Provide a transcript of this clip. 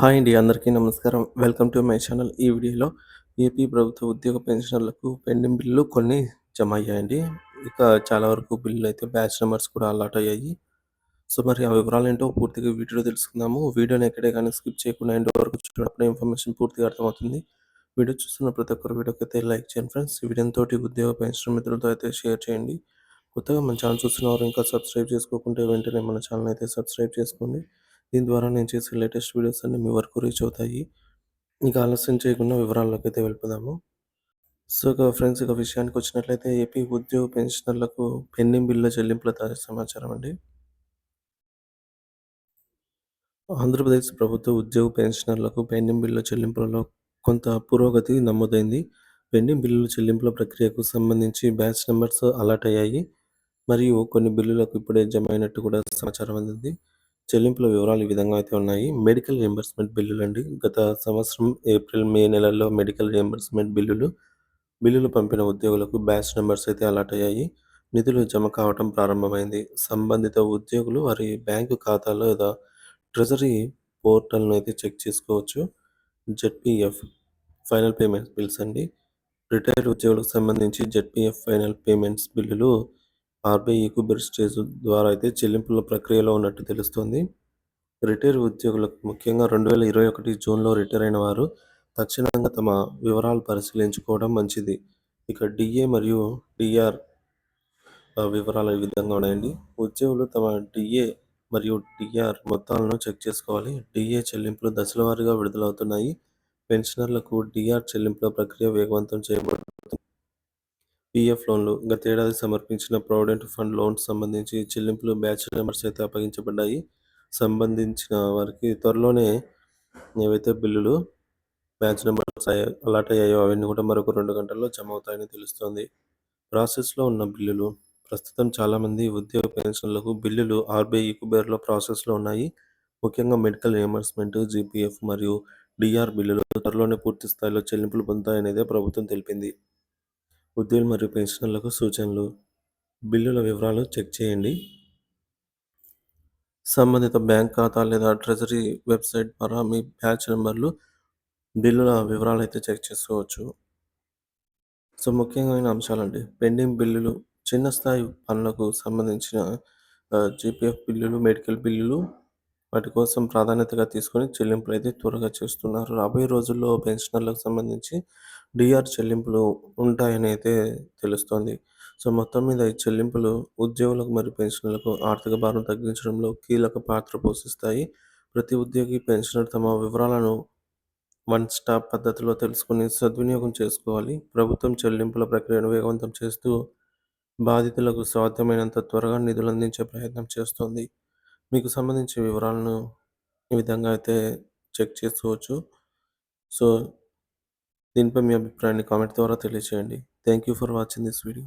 Hi అండి అందరికీ నమస్కారం. Welcome to my channel. ఈ వీడియోలో ఏపీ ప్రభుత్వ ఉద్యోగ పెన్షనర్లకు పెండింగ్ బిల్లు కొన్ని జమ అయ్యాయండి ఇక చాలా వరకు బిల్లులు అయితే బ్యాచ్ నెంబర్స్ కూడా అలాట్ అయ్యాయి. సో మరి ఆ వివరాలు ఏంటో పూర్తిగా వీడియోలో తెలుసుకుందాము. వీడియోని ఎక్కడే కానీ స్కిప్ చేయకుండా ఎండ్ వరకు చూడప్పుడు ఇన్ఫర్మేషన్ పూర్తిగా అర్థమవుతుంది. వీడియో చూస్తున్న ప్రతి ఒక్కరు వీడియోకి అయితే లైక్ చేయండి ఫ్రెండ్స్. ఈ వీడియోతో ఉద్యోగ పెన్షన్ మిత్రులతో అయితే షేర్ చేయండి. కొత్తగా మన ఛానల్ చూస్తున్నవారు ఇంకా సబ్స్క్రైబ్ చేసుకోకుంటే వెంటనే మన ఛానల్ అయితే సబ్స్క్రైబ్ చేసుకోండి. దీని ద్వారా నేను చేసే లేటెస్ట్ వీడియోస్ అన్ని మీ వరకు రీచ్ అవుతాయి. ఇంకా ఆలస్యం చేయకుండా వివరాల్లోకి అయితే వెళ్ళిపోదాము. సో ఇక ఫ్రెండ్స్ ఇక విషయానికి వచ్చినట్లయితే ఏపీ ఉద్యోగ పెన్షనర్లకు పెండింగ్ బిల్లుల చెల్లింపుల తాజా సమాచారం అండి. ఆంధ్రప్రదేశ్ ప్రభుత్వ ఉద్యోగ పెన్షనర్లకు పెండింగ్ బిల్లుల చెల్లింపులలో కొంత పురోగతి నమోదైంది. పెండింగ్ బిల్లుల చెల్లింపుల ప్రక్రియకు సంబంధించి బ్యాచ్ నెంబర్స్ అలర్ట్ అయ్యాయి. మరియు కొన్ని బిల్లులకు ఇప్పుడే జమ అయినట్టు కూడా సమాచారం అందింది. చెల్లింపుల వివరాలు ఈ విధంగా అయితే ఉన్నాయి. మెడికల్ రియంబర్స్మెంట్ బిల్లులు అండి. గత సంవత్సరం ఏప్రిల్ మే నెలల్లో మెడికల్ రియంబర్స్మెంట్ బిల్లులు బిల్లులు పంపిన ఉద్యోగులకు బ్యాచ్ నెంబర్స్ అయితే అలాట్ అయ్యాయి. నిధులు జమ కావటం ప్రారంభమైంది. సంబంధిత ఉద్యోగులు వారి బ్యాంకు ఖాతాలో లేదా ట్రెజరీ పోర్టల్ను అయితే చెక్ చేసుకోవచ్చు. జెడ్పిఎఫ్ ఫైనల్ పేమెంట్స్ బిల్స్ అండి. రిటైర్డ్ ఉద్యోగులకు సంబంధించి జెడ్పిఎఫ్ ఫైనల్ పేమెంట్స్ బిల్లులు ఆర్బీఐ కుబెర్ స్టేజ్ ద్వారా అయితే చెల్లింపుల ప్రక్రియలో ఉన్నట్టు తెలుస్తోంది. రిటైర్ ఉద్యోగులకు ముఖ్యంగా రెండు వేల ఇరవై ఒకటి జూన్లో రిటైర్ అయిన వారు తక్షణంగా తమ వివరాలు పరిశీలించుకోవడం మంచిది. ఇక డిఏ మరియు డిఆర్ వివరాలు ఈ విధంగా ఉన్నాయండి? ఉద్యోగులు తమ డిఏ మరియు డిఆర్ మొత్తాలను చెక్ చేసుకోవాలి. డిఏ చెల్లింపులు దశల వారీగా విడుదలవుతున్నాయి. పెన్షనర్లకు డిఆర్ చెల్లింపుల ప్రక్రియ వేగవంతం చేయబడుతుంది పీఎఫ్ లోన్లు గతేడాది సమర్పించిన ప్రావిడెంట్ ఫండ్ లోన్స్ సంబంధించి చెల్లింపులు బ్యాచ్ నెంబర్స్ అయితే అప్పగించబడ్డాయి. సంబంధించిన వారికి త్వరలోనే ఏవైతే బిల్లులు బ్యాచ్ నెంబర్స్ అలాట్ అయ్యాయో అవన్నీ కూడా మరొక రెండు గంటల్లో జమ అవుతాయని తెలుస్తోంది. ప్రాసెస్లో ఉన్న బిల్లులు. ప్రస్తుతం చాలామంది ఉద్యోగ పెన్షన్లకు బిల్లులు ఆర్బీఐ కుబేర్లో ప్రాసెస్లో ఉన్నాయి. ముఖ్యంగా మెడికల్ రియంబర్స్మెంట్ జీపీఎఫ్ మరియు డిఆర్ బిల్లులు త్వరలోనే పూర్తి స్థాయిలో చెల్లింపులు పొందుతాయనేదే ప్రభుత్వం తెలిపింది. ఉద్యోగులు మరియు పెన్షనర్లకు సూచనలు బిల్లుల వివరాలు చెక్ చేయండి. సంబంధిత బ్యాంక్ ఖాతా లేదా ట్రెజరీ వెబ్సైట్ ద్వారా మీ బ్యాచ్ నెంబర్లు బిల్లుల వివరాలు అయితే చెక్ చేసుకోవచ్చు. సో ముఖ్యమైన అంశాలండి. పెండింగ్ బిల్లులు చిన్న స్థాయి పనులకు సంబంధించిన జీపీఎఫ్ బిల్లులు మెడికల్ బిల్లులు వాటి కోసం ప్రాధాన్యతగా తీసుకొని చెల్లింపులు అయితే త్వరగా చేస్తున్నారు. రాబోయే రోజుల్లో పెన్షనర్లకు సంబంధించి డిఆర్ చెల్లింపులు ఉంటాయని అయితే తెలుస్తోంది. సో మొత్తం మీద ఈ చెల్లింపులు ఉద్యోగులకు మరియు పెన్షనర్లకు ఆర్థిక భారం తగ్గించడంలో కీలక పాత్ర పోషిస్తాయి. ప్రతి ఉద్యోగి పెన్షనర్ తమ వివరాలను వన్ స్టాప్ పద్ధతిలో తెలుసుకుని సద్వినియోగం చేసుకోవాలి. ప్రభుత్వం చెల్లింపుల ప్రక్రియను వేగవంతం చేస్తూ బాధితులకు సాధ్యమైనంత త్వరగా నిధులు అందించే ప్రయత్నం చేస్తోంది. మీకు సంబంధించిన వివరాలను ఈ విధంగా అయితే చెక్ చేసుకోవచ్చు. సో దీనిపై మీ అభిప్రాయాన్ని కామెంట్ ద్వారా తెలియజేయండి thank you for watching this video.